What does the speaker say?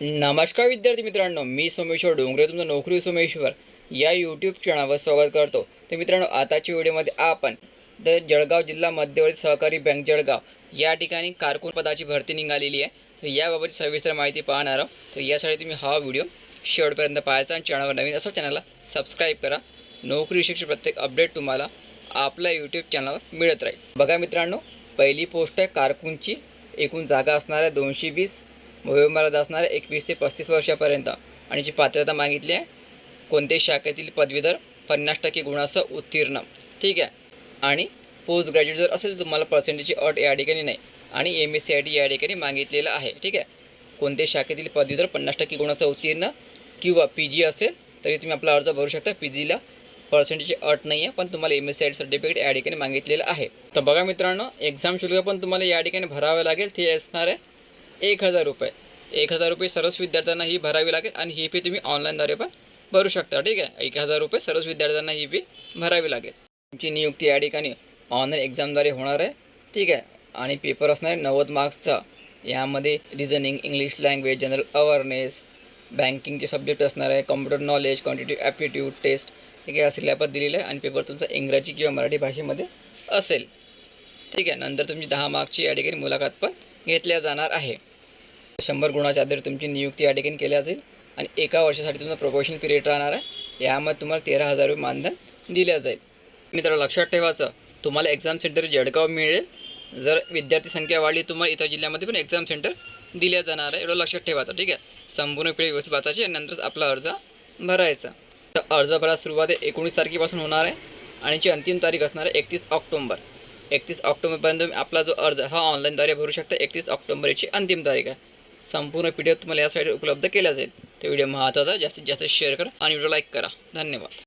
नमस्कार विद्यार्थी मित्रांनो मी सोमेश्वर डोंगरे तुमचं नोकरी सोमेश्वर या यूट्यूब चॅनलवर स्वागत करतो. तर मित्रांनो आताच्या व्हिडिओमध्ये आपण द जळगाव जिल्हा मध्यवर्ती सहकारी बँक जळगाव या ठिकाणी कारकून पदाची भरती निघालेली आहे. तर याबाबत सविस्तर माहिती पाहणार आहोत. तर यासाठी तुम्ही हा व्हिडिओ शेवटपर्यंत पाहायचा आणि चॅनलवर नवीन असं चॅनलला सबस्क्राईब करा. नोकरी शिक्षण प्रत्येक अपडेट तुम्हाला आपल्या यूट्यूब चॅनलवर मिळत राहील. बघा मित्रांनो पहिली पोस्ट आहे कारकूनची. एकूण जागा असणार आहे दोनशे वीस वयोमर्याद असणार आहे एकवीस ते पस्तीस वर्षापर्यंत. आणि जी पात्रता मागितली आहे कोणत्याही शाखेतील पदवीधर पन्नास टक्के गुणासह उत्तीर्ण. ठीक आहे? आणि पोस्ट ग्रॅज्युएट जर असेल तर तुम्हाला पर्सेंटेजची अट या ठिकाणी नाही. आणि M S C I T या ठिकाणी मागितलेलं आहे. ठीक आहे? कोणत्याही शाखेतील पदवीधर पन्नास टक्के गुणासह उत्तीर्ण किंवा पी जी असेल तरी तुम्ही आपला अर्ज भरू शकता. पी जीला पर्सेंटेजची अट नाही आहे पण तुम्हाला M S C I T certificate या ठिकाणी मागितलेलं आहे. तर बघा मित्रांनो एक्झाम शुल्क पण तुम्हाला या ठिकाणी भरावं लागेल. ते असणार आहे एक हजार रुपये. एक हजार रुपये सर्वच विद्यार्थ्यांना ही भरावी लागेल आणि ही फी तुम्ही ऑनलाईनद्वारे पण भरू शकता. ठीक आहे? एक हजार रुपये सर्वच विद्यार्थ्यांना ही फी भरावी लागेल. तुमची नियुक्ती या ठिकाणी ऑनलाईन एक्झामद्वारे होणार आहे. ठीक आहे? आणि पेपर असणार आहे नव्वद मार्क्सचा यामध्ये reasoning English language general awareness बँकिंगचे सब्जेक्ट असणार आहे computer knowledge quantitative aptitude test हे असं लॅपात दिलेलं आहे आणि पेपर तुमचा इंग्रजी किंवा मराठी भाषेमध्ये असेल. ठीक आहे? नंतर तुमची दहा मार्कची या ठिकाणी मुलाखत पण घेतल्या जाणार आहे. शंभर गुणाच्या आधारे तुमची नियुक्ती या ठिकाणी केली असेल आणि एका वर्षासाठी तुमचं प्रोबेशन पिरियड राहणार आहे. यामध्ये तुम्हाला तेरा हजार रुपये मानधन दिल्या जाईल. मित्रांनो लक्षात ठेवायचं तुम्हाला एक्झाम सेंटर जळगाव मिळेल. जर विद्यार्थी संख्या वाढली तुम्हाला इतर जिल्ह्यामध्ये पण एक्झाम सेंटर दिल्या जाणार आहे. एवढं लक्षात ठेवायचं ठीक आहे? संपूर्ण पिढी व्यवस्थित वाचायची आणि नंतरच आपला अर्ज भरायचा. तर अर्ज भरायला सुरुवात एकोणीस तारखेपासून होणार आहे आणि जी अंतिम तारीख असणार आहे एकतीस ऑक्टोंबर. एकतीस ऑक्टोबरपर्यंत आपला जो अर्ज हा ऑनलाईनद्वारे भरू शकता. एकतीस ऑक्टोंबर याची अंतिम तारीख आहे. संपूर्ण पी डी एफ तुम्हाला या साईड उपलब्ध केल्या जाईल. तो व्हिडिओ महत्त्वाचा जास्तीत जास्त शेअर करा आणि व्हिडिओ लाईक करा. धन्यवाद.